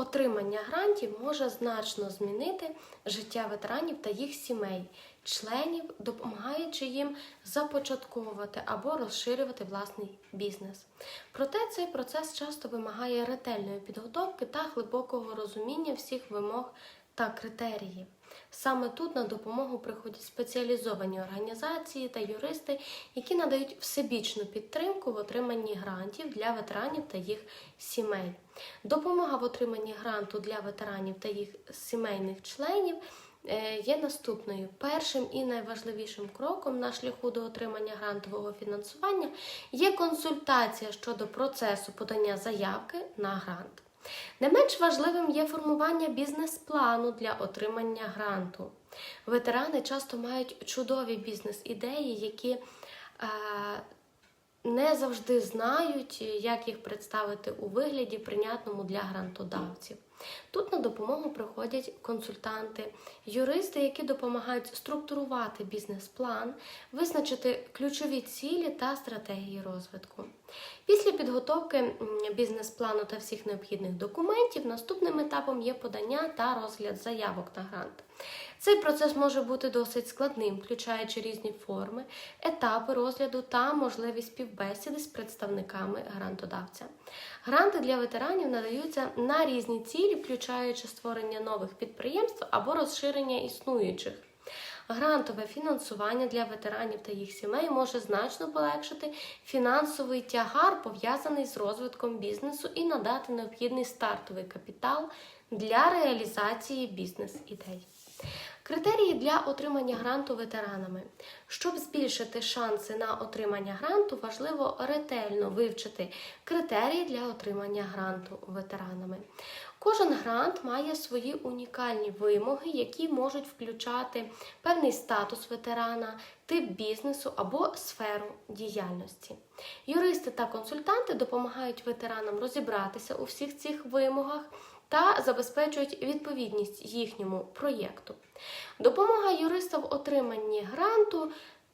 Отримання грантів може значно змінити життя ветеранів та їх сімей, членів, допомагаючи їм започатковувати або розширювати власний бізнес. Проте цей процес часто вимагає ретельної підготовки та глибокого розуміння всіх вимог та критеріїв. Саме тут на допомогу приходять спеціалізовані організації та юристи, які надають всебічну підтримку в отриманні грантів для ветеранів та їх сімей. Допомога в отриманні гранту для ветеранів та їх сімейних членів е, є наступною. Першим і найважливішим кроком на шляху до отримання грантового фінансування є консультація щодо процесу подання заявки на грант. Не менш важливим є формування бізнес-плану для отримання гранту. Ветерани часто мають чудові бізнес-ідеї, які е, не завжди знають, як їх представити у вигляді, прийнятному для грантодавців. Тут на допомогу приходять консультанти, юристи, які допомагають структурувати бізнес-план, визначити ключові цілі та стратегії розвитку. Після підготовки бізнес-плану та всіх необхідних документів наступним етапом є подання та розгляд заявок на грант. Цей процес може бути досить складним, включаючи різні форми, етапи розгляду та можливість співбесіди з представниками грантодавця. Гранти для ветеранів надаються на різні цілі, включаючи створення нових підприємств або розширення існуючих. Грантове фінансування для ветеранів та їх сімей може значно полегшити фінансовий тягар, пов'язаний з розвитком бізнесу, і надати необхідний стартовий капітал для реалізації бізнес-ідей. Критерії для отримання гранту ветеранами. Щоб збільшити шанси на отримання гранту, важливо ретельно вивчити критерії для отримання гранту ветеранами. Кожен грант має свої унікальні вимоги, які можуть включати певний статус ветерана, тип бізнесу або сферу діяльності. Юристи та консультанти допомагають ветеранам розібратися у всіх цих вимогах та забезпечують відповідність їхньому проєкту. Допомога юриста в отриманні гранту,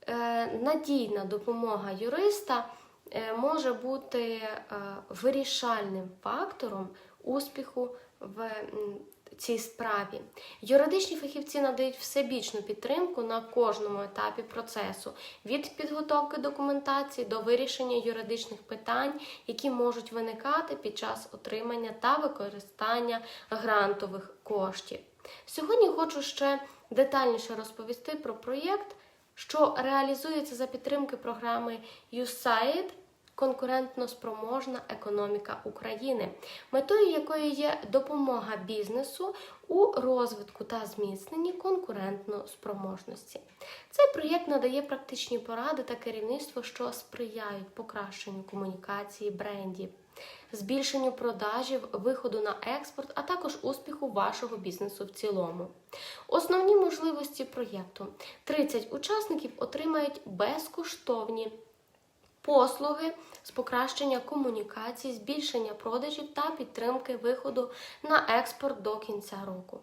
е, надійна допомога юриста е, може бути е, вирішальним фактором успіху в цій справі. Юридичні фахівці надають всебічну підтримку на кожному етапі процесу від підготовки документації до вирішення юридичних питань, які можуть виникати під час отримання та використання грантових коштів. Сьогодні хочу ще детальніше розповісти про проєкт, що реалізується за підтримки програми USAID конкурентно спроможна економіка України, метою якої є допомога бізнесу у розвитку та зміцненні конкурентно спроможності. Цей проєкт надає практичні поради та керівництво, що сприяють покращенню комунікації брендів. Збільшенню продажів, виходу на експорт, а також успіху вашого бізнесу в цілому. Основні можливості проєкту: 30 учасників отримають безкоштовні послуги з покращення комунікації, збільшення продажів та підтримки виходу на експорт до кінця року.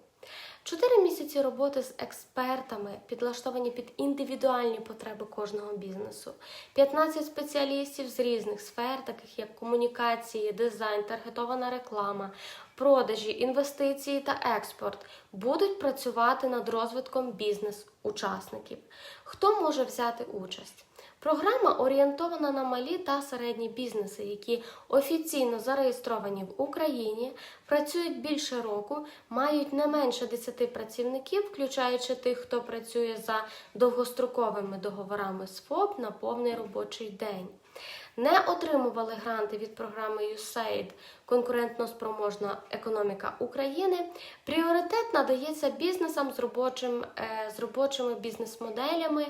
Чотири місяці роботи з експертами підлаштовані під індивідуальні потреби кожного бізнесу. 15 спеціалістів з різних сфер, таких як комунікації, дизайн, таргетована реклама, продажі, інвестиції та експорт, будуть працювати над розвитком бізнес-учасників. Хто може взяти участь? Програма орієнтована на малі та середні бізнеси, які офіційно зареєстровані в Україні, працюють більше року, мають не менше 10 працівників, включаючи тих, хто працює за довгостроковими договорами з ФОП на повний робочий день. Не отримували гранти від програми USAID конкурентно спроможна економіка України. Пріоритет надається бізнесам з, робочим, е, з робочими бізнес-моделями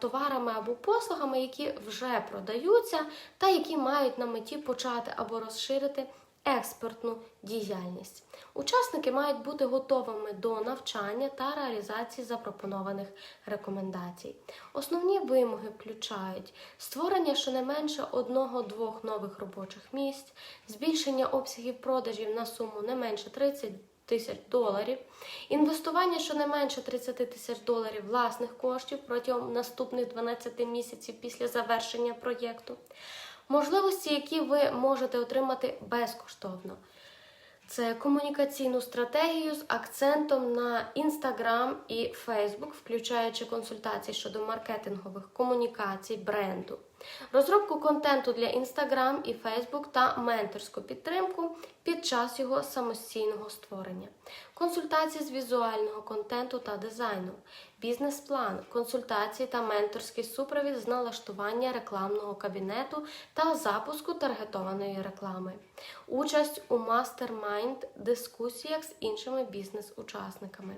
товарами або послугами, які вже продаються, та які мають на меті почати або розширити експортну діяльність. Учасники мають бути готовими до навчання та реалізації запропонованих рекомендацій. Основні вимоги включають створення щонайменше одного-двох нових робочих місць, збільшення обсягів продажів на суму не менше 30 тисяч доларів, інвестування щонайменше 30 тисяч доларів власних коштів протягом наступних 12 місяців після завершення проєкту, можливості, які ви можете отримати безкоштовно. Це комунікаційну стратегію з акцентом на Instagram і Facebook, включаючи консультації щодо маркетингових комунікацій бренду, розробку контенту для Instagram і Facebook та менторську підтримку під час його самостійного створення, консультації з візуального контенту та дизайну, бізнес-план, консультації та менторський супровід з налаштування рекламного кабінету та запуску таргетованої реклами, участь у мастермайнд дискусіях з іншими бізнес-учасниками,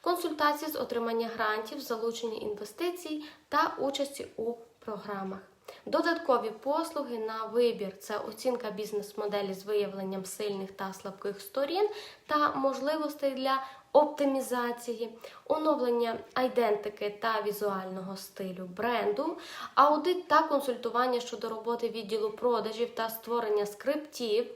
консультації з отримання грантів, залучення інвестицій та участі у програмах. Додаткові послуги на вибір це оцінка бізнес-моделі з виявленням сильних та слабких сторін та можливостей для оптимізації, оновлення айдентики та візуального стилю бренду, аудит та консультування щодо роботи відділу продажів та створення скриптів,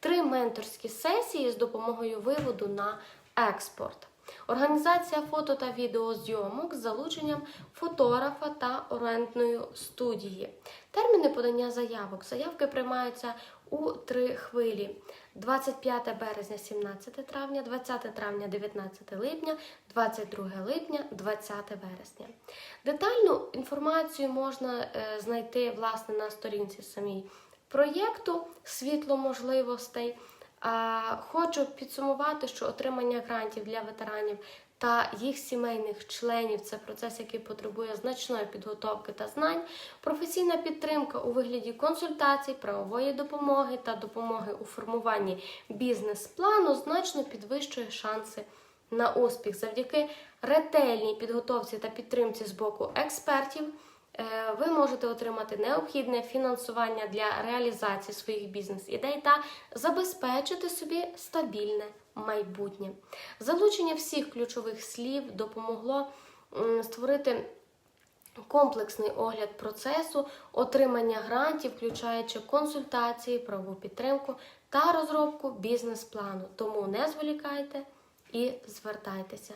три менторські сесії з допомогою виводу на експорт. Організація фото та відеозйомок з залученням фотографа та орендної студії. Терміни подання заявок. Заявки приймаються у три хвилі: 25 березня, 17 травня, 20 травня, 19 липня, 22 липня, 20 вересня. Детальну інформацію можна е, знайти власне на сторінці самій проєкту світло можливостей. Хочу підсумувати, що отримання грантів для ветеранів та їх сімейних членів це процес, який потребує значної підготовки та знань, професійна підтримка у вигляді консультацій, правової допомоги та допомоги у формуванні бізнес-плану значно підвищує шанси на успіх завдяки ретельній підготовці та підтримці з боку експертів. Е, ви можете отримати необхідне фінансування для реалізації своїх бізнес-ідей та забезпечити собі стабільне майбутнє. Залучення всіх ключових слів допомогло створити комплексний огляд процесу отримання грантів, включаючи консультації, правову підтримку та розробку бізнес-плану. Тому не зволікайте і звертайтеся.